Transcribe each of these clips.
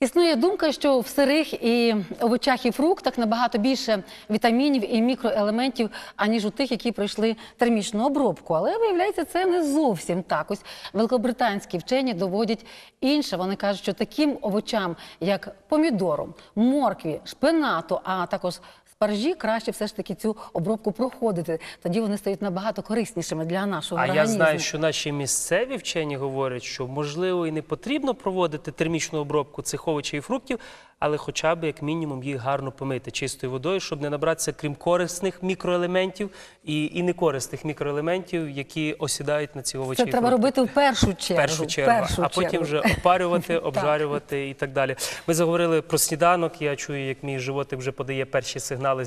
Існує думка, що в сирих і овочах і фруктах набагато більше вітамінів і мікроелементів, аніж у тих, які пройшли термічну обробку. Але виявляється, це не зовсім так. Ось великобританські вчені доводять інше. Вони кажуть, що таким овочам, як помідором, моркві, шпинату, а також спаржі, краще все ж таки цю обробку проходити. Тоді вони стають набагато кориснішими для нашого А я знаю, що наші місцеві вчені говорять, що можливо і не потрібно проводити термічну обробку цих овочів і фруктів, але хоча б як мінімум їх гарно помити чистою водою, щоб не набратися крім корисних мікроелементів і, і некорисних мікроелементів, які осідають на ці овочі. Це треба робити в першу чергу. першу чергу, першу а потім чергу. вже опарювати, обжарювати і так далі. Ми заговорили про сніданок. Я чую, як мій животик вже подає перші сигнали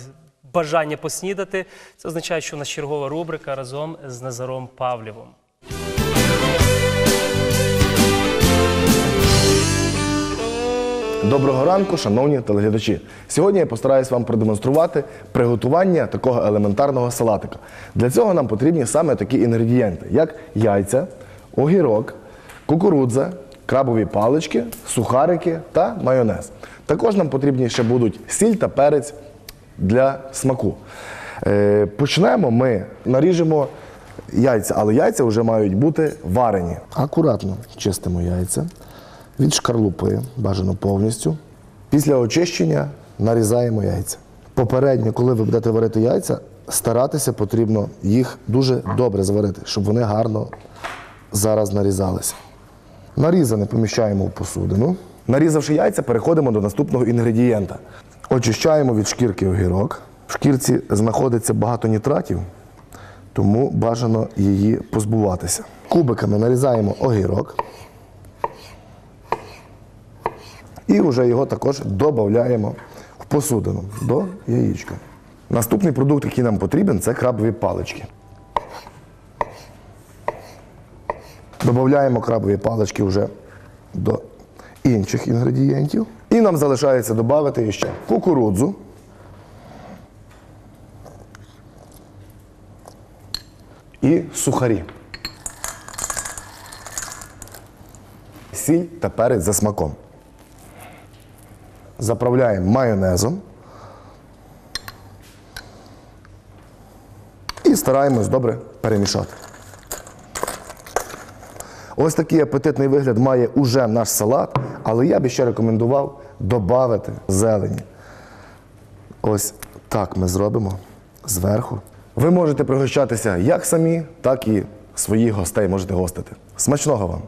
бажання поснідати. Це означає, що у нас чергова рубрика разом з Назаром Павлєвим. Доброго ранку, шановні телеглядачі. Сьогодні я постараюсь вам продемонструвати приготування такого елементарного салатика. Для цього нам потрібні саме такі інгредієнти, як яйця, огірок, кукурудза, крабові палички, сухарики та майонез. Також нам потрібні ще будуть сіль та перець для смаку. Е, почнемо ми наріжемо яйця, але яйця вже мають бути варені. Акуратно чистимо яйця від шкарлупи, бажано повністю. Після очищення нарізаємо яйця. Попередньо, коли ви будете варити яйця, старатися потрібно їх дуже добре зварити, щоб вони гарно зараз нарізалися. Нарізане поміщаємо в посудину. Нарізавши яйця, переходимо до наступного інгредієнта. Очищаємо від шкірки огірок. В шкірці знаходиться багато нітратів, тому бажано її позбуватися. Кубиками нарізаємо огірок. І вже його також додаємо в посудину до яєчка. Наступний продукт, який нам потрібен, це крабові палички. Додаємо крабові палички вже до інших інгредієнтів. І нам залишається додати ще кукурудзу. І сухарі. Сіль та перець за смаком. Заправляємо майонезом. І стараємось добре перемішати. Ось такий апетитний вигляд має уже наш салат, але я би ще рекомендував додати зелені. Ось так ми зробимо зверху. Ви можете пригощатися як самі, так і своїх гостей можете гостити. Смачного вам!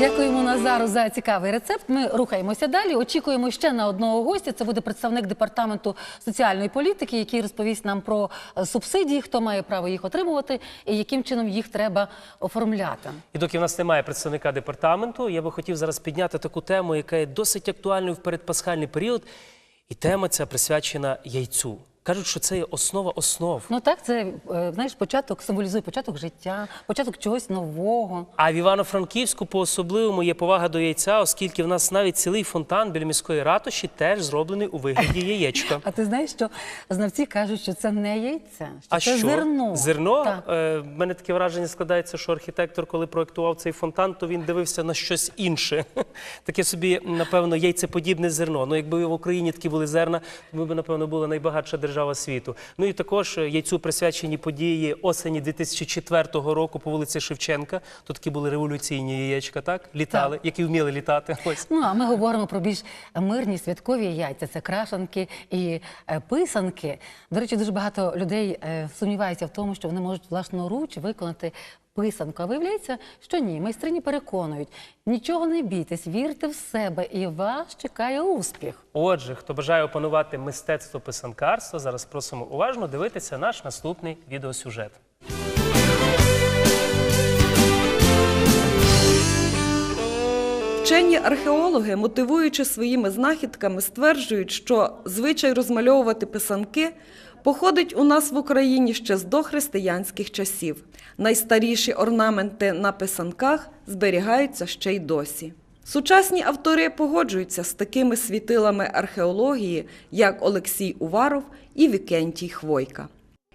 Дякуємо Назару за цікавий рецепт. Ми рухаємося далі. Очікуємо ще на одного гостя. Це буде представник департаменту соціальної політики, який розповість нам про е, субсидії, хто має право їх отримувати і яким чином їх треба оформляти. І доки в нас немає представника департаменту, я би хотів зараз підняти таку тему, яка є досить актуальною в передпасхальний період. І тема ця присвячена яйцю. Кажуть, що це є основа основ. Ну так, це е, знаєш, початок символізує початок життя, початок чогось нового. А в Івано-Франківську по-особливому є повага до яйця, оскільки в нас навіть цілий фонтан біля міської ратуші теж зроблений у вигляді яєчка. А ти знаєш, що знавці кажуть, що це не яйце, що А це що? зерно. Зерно? Так. Е, в мене таке враження складається, що архітектор, коли проєктував цей фонтан, то він дивився на щось інше. Таке собі, напевно, яйцеподібне зерно. Ну, якби в Україні такі були зерна, то ми б, напевно, була найбагатша держава світу. Ну і також е, яйцю присвячені події осені 2004 року по вулиці Шевченка. Тут такі були революційні яєчка, так? Літали, Так. які вміли літати. Ось. Ну а ми говоримо про більш мирні святкові яйця. Це крашанки і е, писанки. До речі, дуже багато людей е, сумніваються в тому, що вони можуть власноруч виконати писанку. А виявляється, що ні. Майстрині переконують, нічого не бійтесь, вірте в себе, і вас чекає успіх. Отже, хто бажає опанувати мистецтво писанкарства, зараз просимо уважно дивитися наш наступний відеосюжет. Вчені археологи, мотивуючи своїми знахідками, стверджують, що звичай розмальовувати писанки походить у нас в Україні ще з дохристиянських часів. Найстаріші орнаменти на писанках зберігаються ще й досі. Сучасні автори погоджуються з такими світилами археології, як Олексій Уваров і Вікентій Хвойка.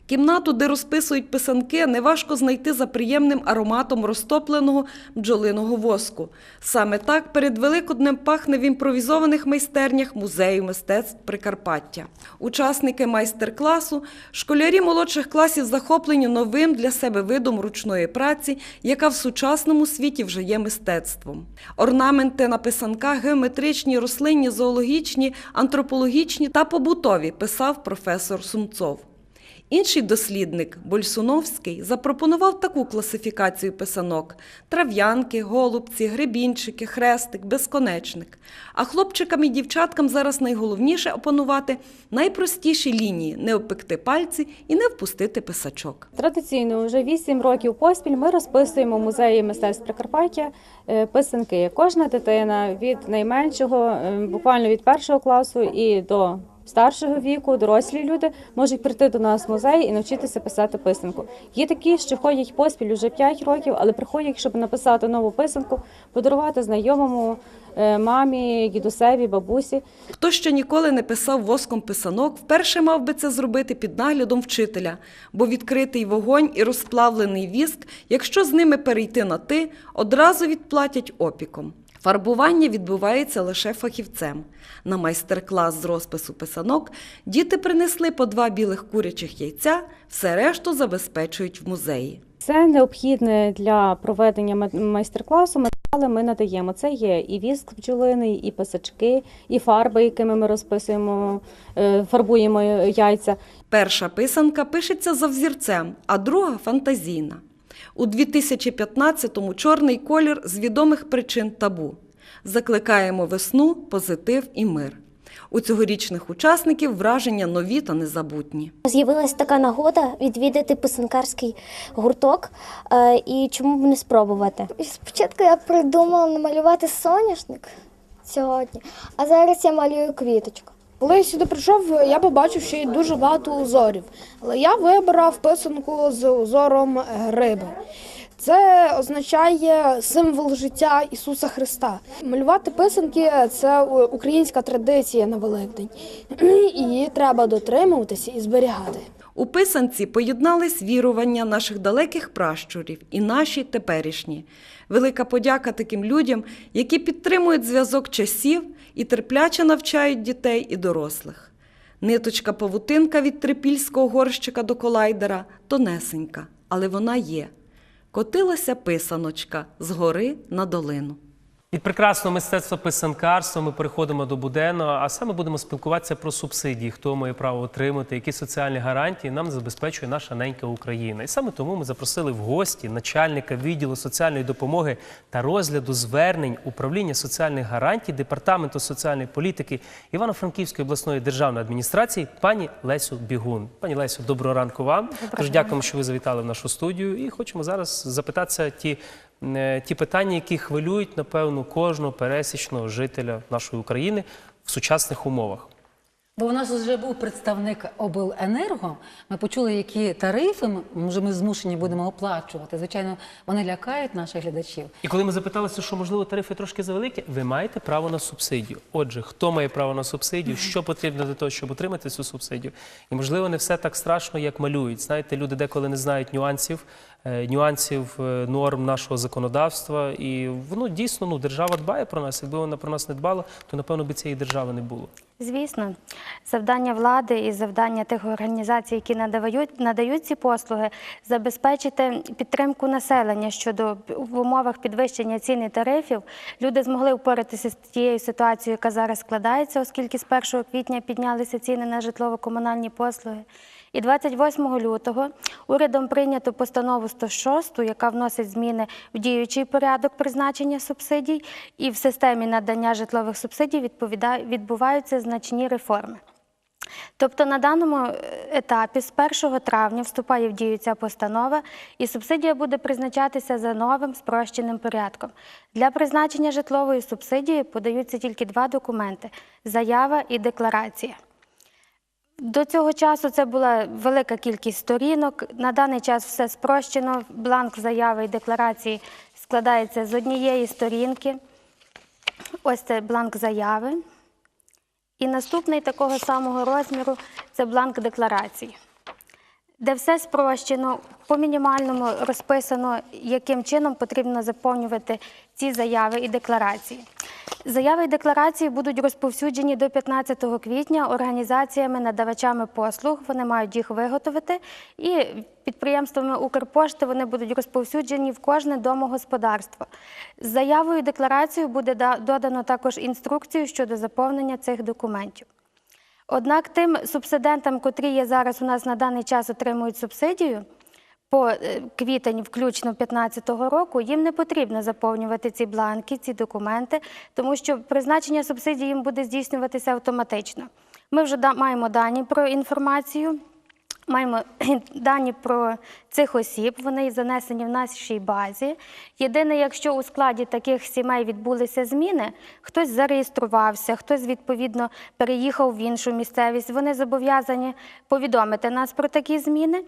Кімнату, де розписують писанки, неважко знайти за приємним ароматом розтопленого бджолиного воску. Саме так перед Великоднем пахне в імпровізованих майстернях музею мистецтв Прикарпаття. Учасники майстер-класу, школярі молодших класів захоплені новим для себе видом ручної праці, яка в сучасному світі вже є мистецтвом. Орнаменти на писанках геометричні, рослинні, зоологічні, антропологічні та побутові, писав професор Сумцов. Інший дослідник Больсуновський запропонував таку класифікацію писанок: трав'янки, голубці, гребінчики, хрестик, безконечник. А хлопчикам і дівчаткам зараз найголовніше опанувати найпростіші лінії не обпекти пальці і не впустити писачок. Традиційно вже 8 років поспіль ми розписуємо музеї мистецтв Прикарпаття е, писанки. Кожна дитина від найменшого, е, буквально від першого класу і до старшого віку, дорослі люди можуть прийти до нас в музей і навчитися писати писанку. Є такі, що ходять поспіль уже 5 років, але приходять, щоб написати нову писанку, подарувати знайомому, е, мамі, дідусеві, бабусі. Хто ще ніколи не писав воском писанок, вперше мав би це зробити під наглядом вчителя, бо відкритий вогонь і розплавлений віск, якщо з ними перейти на ти, одразу відплатять опіком. Фарбування відбувається лише фахівцем. На майстер-клас з розпису писанок діти принесли по два білих курячих яйця, все решту забезпечують в музеї. Це необхідне для проведення ма- майстер-класу. Матеріали ми надаємо. Це є і віск бджолиний, і писачки, і фарби, якими ми розписуємо, е, фарбуємо яйця. Перша писанка пишеться за взірцем, а друга фантазійна. У 2015-му чорний колір з відомих причин табу. Закликаємо весну, позитив і мир. У цьогорічних учасників враження нові та незабутні. З'явилась така нагода відвідати писанкарський гурток, е, і чому б не спробувати? Спочатку я придумала намалювати соняшник сьогодні, а зараз я малюю квіточку. Коли я сюди прийшов, я побачив, що є дуже багато узорів. Але я вибрав писанку з узором гриби. Це означає символ життя Ісуса Христа. Малювати писанки це українська традиція на Великдень. Її треба дотримуватися і зберігати. У писанці поєднались вірування наших далеких пращурів і наші теперішні. Велика подяка таким людям, які підтримують зв'язок часів і терпляче навчають дітей і дорослих. Ниточка павутинка від трипільського горщика до колайдера тонесенька, але вона є. Котилася писаночка з гори на долину. Від прекрасного мистецтва писанкарства ми переходимо до буденного, а саме будемо спілкуватися про субсидії, хто має право отримати, які соціальні гарантії нам забезпечує наша ненька Україна. І саме тому ми запросили в гості начальника відділу соціальної допомоги та розгляду звернень управління соціальних гарантій департаменту соціальної політики Івано-Франківської обласної державної адміністрації пані Лесю Бігун. Пані Лесю, доброго ранку вам. Тож дякуємо, що ви завітали в нашу студію. І хочемо зараз запитатися ті ті питання, які хвилюють, напевно, кожного пересічного жителя нашої України в сучасних умовах. Бо у нас вже був представник обленерго. Ми почули, які тарифи ми, може, ми змушені будемо оплачувати. Звичайно, вони лякають наших глядачів. І коли ми запиталися, що можливо тарифи трошки завеликі, ви маєте право на субсидію. Отже, хто має право на субсидію, що потрібно для того, щоб отримати цю субсидію? І можливо, не все так страшно, як малюють. Знаєте, люди деколи не знають нюансів, е, нюансів е, норм нашого законодавства. І воно дійсно ну держава дбає про нас. Якби вона про нас не дбала, то напевно би цієї держави не було. Звісно, завдання влади і завдання тих організацій, які надають, надають ці послуги, забезпечити підтримку населення щодо в умовах підвищення цін і тарифів. Люди змогли впоратися з тією ситуацією, яка зараз складається, оскільки з 1 квітня піднялися ціни на житлово-комунальні послуги. І 28 лютого урядом прийнято постанову 106, яка вносить зміни в діючий порядок призначення субсидій, і в системі надання житлових субсидій відбуваються значні реформи. Тобто на даному е, етапі з 1 травня вступає в дію ця постанова, і субсидія буде призначатися за новим спрощеним порядком. Для призначення житлової субсидії подаються тільки два документи заява і декларація. До цього часу це була велика кількість сторінок. На даний час все спрощено. Бланк заяви і декларації складається з однієї сторінки. Ось це бланк заяви. І наступний такого самого розміру це бланк декларації. де все спрощено, по мінімальному розписано, яким чином потрібно заповнювати ці заяви і декларації. Заяви і декларації будуть розповсюджені до 15 квітня організаціями, надавачами послуг. Вони мають їх виготовити, і підприємствами Укрпошти вони будуть розповсюджені в кожне домогосподарство. З заявою і декларацією буде додано також інструкцію щодо заповнення цих документів. Однак тим субсидентам, котрі є зараз у нас на даний час отримують субсидію, по е, квітень, включно 2015 року, їм не потрібно заповнювати ці бланки, ці документи, тому що призначення субсидій їм буде здійснюватися автоматично. Ми вже маємо дані про інформацію. Маємо дані про цих осіб, вони занесені в нашій базі. Єдине, якщо у складі таких сімей відбулися зміни, хтось зареєструвався, хтось відповідно переїхав в іншу місцевість, вони зобов'язані повідомити нас про такі зміни.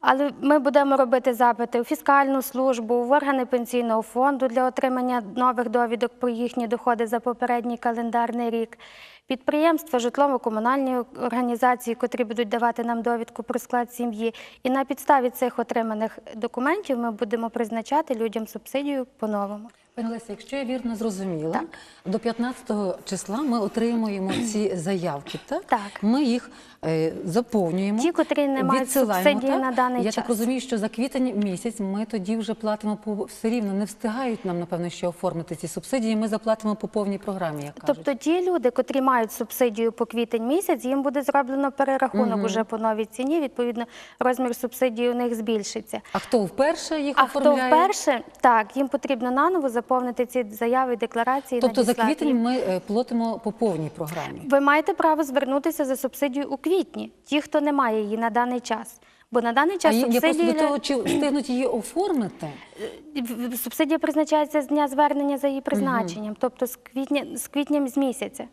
Але ми будемо робити запити у фіскальну службу, в органи пенсійного фонду для отримання нових довідок про їхні доходи за попередній календарний рік. Підприємства, житлово-комунальні організації, котрі будуть давати нам довідку про склад сім'ї. І на підставі цих отриманих документів ми будемо призначати людям субсидію по-новому. Пані Леся, якщо я вірно зрозуміла, до 15 числа ми отримуємо ці заявки, так? Так. Ми їх е, заповнюємо. Ті, котрі не мають субсидії так? на даний я час. так розумію, що за квітень місяць ми тоді вже платимо по все рівно. Не встигають нам, напевно, ще оформити ці субсидії. Ми заплатимо по повній програмі, як кажуть. Тобто ті люди, котрі мають субсидію по квітень місяць, їм буде зроблено перерахунок уже по новій ціні. Відповідно, розмір субсидії у них збільшиться. А хто вперше їх А хто вперше, так, їм потрібно наново заповнити ці заяви декларації. Тобто за надіслати квітень ми е, платимо по повній програмі. Ви маєте право звернутися за субсидію у квітні, ті, хто не має її на даний час. Бо на даний А час я просто субсидії до того, чи встигнуть її оформити? в- субсидія призначається з дня звернення за її призначенням, тобто з квітня з квітням з місяця.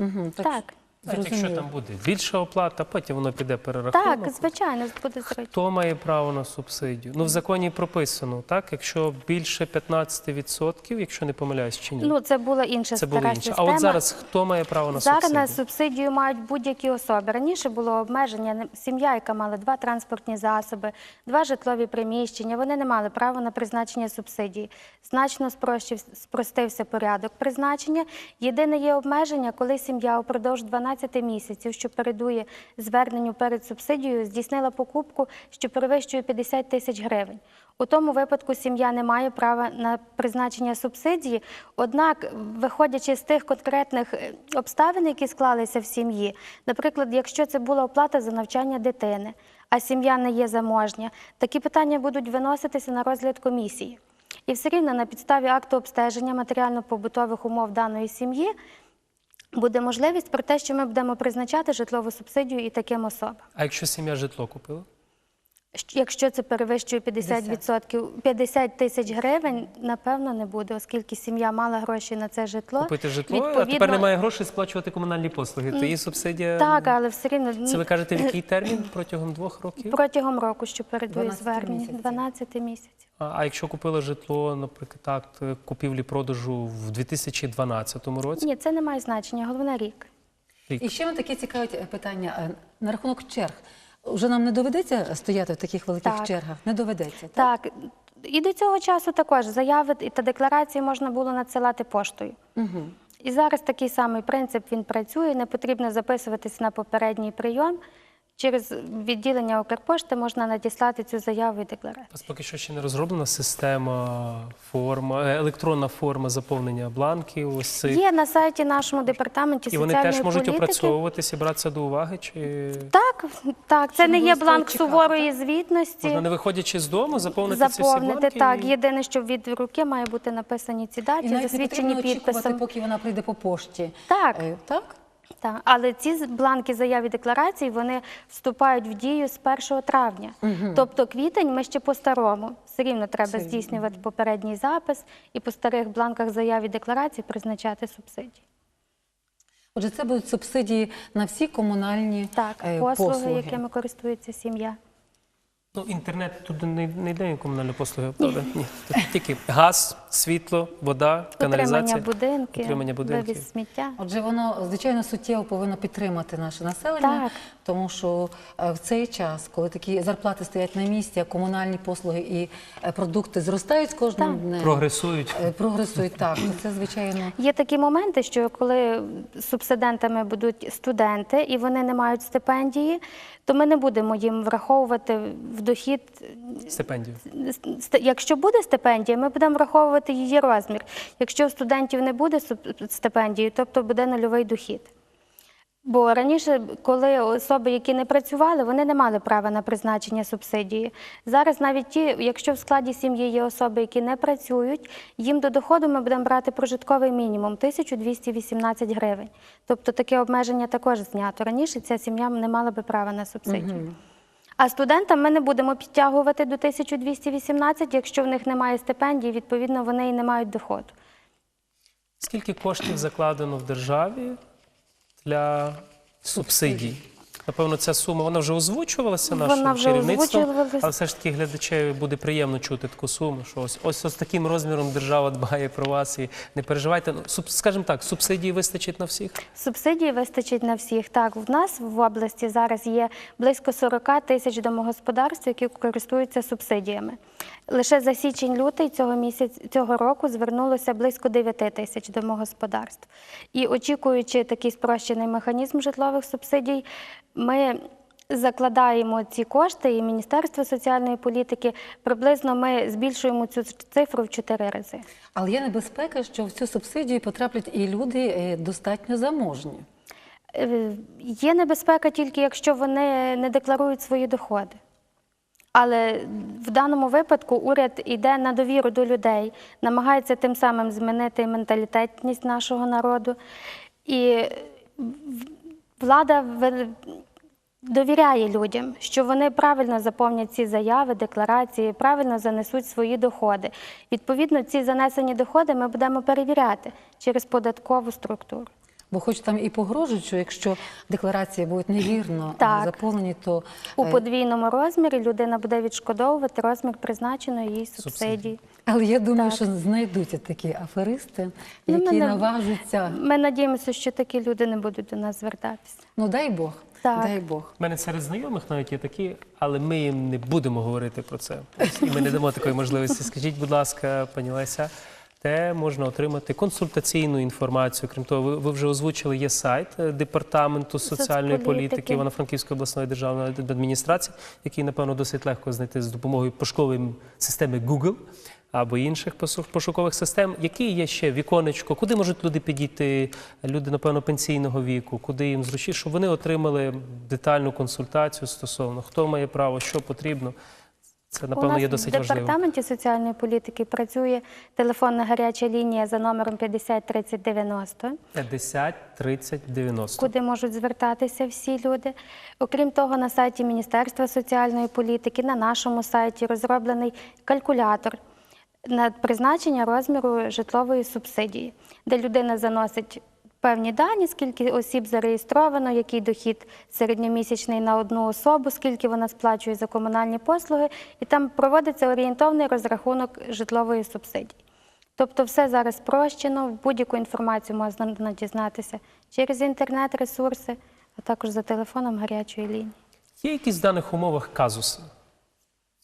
Угу, Так, Навіть якщо там буде більша оплата, потім воно піде перерахунок. так, звичайно, буде зручно. Хто має право на субсидію? Ну, в законі прописано, так? Якщо більше 15%, якщо не помиляюсь, чи ні? Ну, це була інша Це було стара інше. А система. от зараз хто має право на Зараз субсидію? на субсидію мають будь-які особи. Раніше було обмеження сім'я, яка мала два транспортні засоби, два житлові приміщення. Вони не мали права на призначення субсидії. Значно спрощив- спростився порядок призначення. Єдине є обмеження, коли сім'я упродовж 12 місяців, що передує зверненню перед субсидією, здійснила покупку, що перевищує 50 тисяч гривень. У тому випадку сім'я не має права на призначення субсидії. Однак, виходячи з тих конкретних е, обставин, які склалися в сім'ї, наприклад, якщо це була оплата за навчання дитини, а сім'я не є заможня, такі питання будуть виноситися на розгляд комісії. І все рівно на підставі акту обстеження матеріально-побутових умов даної сім'ї буде можливість про те, що ми будемо призначати житлову субсидію і таким особам. А якщо сім'я житло купила? Якщо це перевищує 50%, 50 тисяч гривень, напевно, не буде, оскільки сім'я мала гроші на це житло. Купити житло, а тепер немає грошей сплачувати комунальні послуги. То її субсидія. Так, але все рівно Це ви кажете, в який термін протягом двох років? протягом року, що передує звернення, місяців. 12 місяців. А, якщо купила житло, наприклад, акт купівлі-продажу в 2012 році? Ні, це не має значення, головне рік. І ще мене таке цікавить е, питання е, на рахунок черг. Уже нам не доведеться стояти в таких великих Так. чергах? Не доведеться. Так? Так, і до цього часу також заяви та декларації можна було надсилати поштою. Угу. І зараз такий самий принцип він працює. Не потрібно записуватись на попередній прийом. Через відділення Укрпошти можна надіслати цю заяву і декларацію. У поки що ще не розроблена система, форма, е, електронна форма заповнення бланків. Ось цих. Є на сайті нашому департаменті І вони теж можуть політики. опрацьовуватися, братися до уваги, чи Так, так, це не є бланк чекати, суворої звітності. можна не виходячи з дому, заповнити ці всі Заповнити бланки? так. і- Єдине, що від руки має бути написані ці І даті, навіть не засвідчені потрібно очікувати, поки вона прийде по пошті. Так. Е, так? Так, але ці бланки заяв і декларацій вони вступають в дію з 1 травня. Тобто квітень ми ще по-старому. Все рівно треба здійснювати попередній запис і по старих бланках заяв і декларацій призначати субсидії. Отже, це будуть субсидії на всі комунальні Так, е, послуги, послуги. якими користується сім'я. Ну, інтернет туди не, не йде комунальні послуги, правда? Ні. Тільки газ, світло, вода, каналізація. Утримання будинків, утримання будинків. вивіз сміття. Отже, воно звичайно суттєво повинно підтримати наше населення, Так. тому що е, в цей час, коли такі зарплати стоять на місці, а комунальні послуги і е, продукти зростають з кожним Так. днем, Прогресують. е, прогресують так, то це звичайно. Є такі моменти, що коли субсидентами будуть студенти і вони не мають стипендії, то ми не будемо їм враховувати в дохід. Стипендію. Якщо буде стипендія, ми будемо враховувати її розмір. Якщо у студентів не буде стипендії, тобто буде нульовий дохід. Бо раніше, коли особи, які не працювали, вони не мали права на призначення субсидії. Зараз навіть ті, якщо в складі сім'ї є особи, які не працюють, їм до доходу ми будемо брати прожитковий мінімум 1218 гривень. Тобто таке обмеження також знято. Раніше ця сім'я не мала би права на субсидію. А студентам ми не будемо підтягувати до 1218, якщо в них немає стипендії, відповідно, вони і не мають доходу. Скільки коштів закладено в державі для субсидій? Напевно, ця сума вона вже озвучувалася Вона нашим вже керівництвом, озвучувалась. але все ж таки глядачеві буде приємно чути таку суму, що ось ось, ось таким розміром держава дбає про вас і не переживайте. Ну, суб, скажімо так, субсидії вистачить на всіх. Субсидії вистачить на всіх. Так, в нас в області зараз є близько 40 тисяч домогосподарств, які користуються субсидіями. Лише за січень-лютий цього місяць цього року звернулося близько 9 тисяч домогосподарств. І очікуючи такий спрощений механізм житлових субсидій, ми закладаємо ці кошти, і Міністерство соціальної політики приблизно ми збільшуємо цю цифру в 4 рази. Але є небезпека, що в цю субсидію потраплять і люди е, достатньо заможні. Е, Є небезпека тільки якщо вони не декларують свої доходи. Але в даному випадку уряд йде на довіру до людей, намагається тим самим змінити менталітетність нашого народу. І влада довіряє людям, що вони правильно заповнять ці заяви, декларації, правильно занесуть свої доходи. Відповідно, ці занесені доходи ми будемо перевіряти через податкову структуру. Бо хоч там і погрожують, що якщо декларації будуть невірно Так. заповнені, то У е, подвійному розмірі людина буде відшкодовувати розмір призначеної їй Субсидії. але я думаю, Так. що знайдуться такі аферисти, Ну, які ми наважуться. Ми надіємося, що такі люди не будуть до нас звертатися. Ну дай Бог, Так. дай Бог. У мене серед знайомих навіть є такі, але ми їм не будемо говорити про це. І ми не дамо такої можливості. Скажіть, будь ласка, пані Леся, де можна отримати консультаційну інформацію? Крім того, ви, ви вже озвучили, є сайт е, департаменту соціальної політики Івано-Франківської обласної державної адміністрації, який, напевно, досить легко знайти з допомогою пошукової системи Google. Або інших пошукових систем, які є ще віконечко, куди можуть люди підійти, люди, напевно, пенсійного віку, куди їм зручніше, щоб вони отримали детальну консультацію стосовно хто має право, що потрібно. Це, У напевно, нас є в досить важливо. департаменті соціальної політики працює телефонна гаряча лінія за номером 50 30 90. 50, 30, 90. куди можуть звертатися всі люди. Окрім того, на сайті Міністерства соціальної політики, на нашому сайті розроблений калькулятор на призначення розміру житлової субсидії, де людина заносить певні дані, скільки осіб зареєстровано, який дохід середньомісячний на одну особу, скільки вона сплачує за комунальні послуги, і там проводиться орієнтовний розрахунок житлової субсидії. Тобто все зараз спрощено, будь-яку інформацію можна дізнатися через інтернет-ресурси, а також за телефоном гарячої лінії. Є якісь в даних умовах казуси,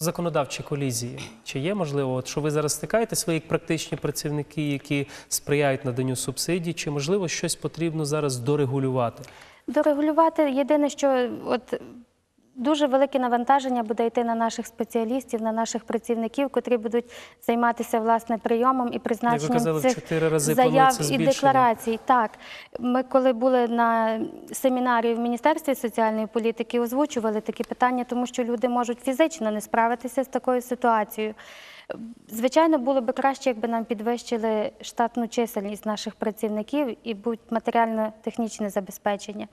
законодавчі колізії? Чи є можливо, от, що ви зараз стикаєтесь, ви як практичні працівники, які сприяють наданню субсидій, чи можливо щось потрібно зараз дорегулювати? Дорегулювати єдине, що от дуже велике навантаження буде йти на наших спеціалістів, на наших працівників, котрі будуть займатися власне прийомом і призначенням казали, в цих рази заяв і декларацій. Так, ми коли були на семінарі в Міністерстві соціальної політики, озвучували такі питання, тому що люди можуть фізично не справитися з такою ситуацією. Звичайно, було б краще, якби нам підвищили штатну чисельність наших працівників і будь матеріально-технічне забезпечення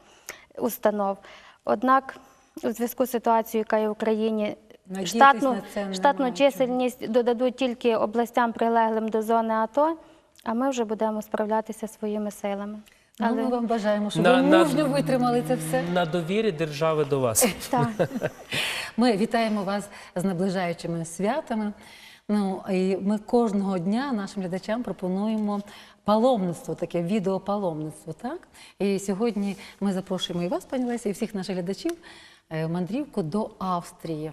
установ. Однак, у зв'язку з ситуацією, яка є в Україні, Надіятись штатну, на штатну чисельність додадуть тільки областям, прилеглим до зони АТО, а ми вже будемо справлятися своїми силами. Ну, Але- ми вам бажаємо, щоб На- ви на- витримали це все. На довірі держави до вас. Так. Ми вітаємо вас з наближаючими святами. Ну і ми кожного дня нашим глядачам пропонуємо паломництво, таке відеопаломництво. Так і сьогодні ми запрошуємо і вас, пані Лесі, і всіх наших глядачів мандрівку до Австрії.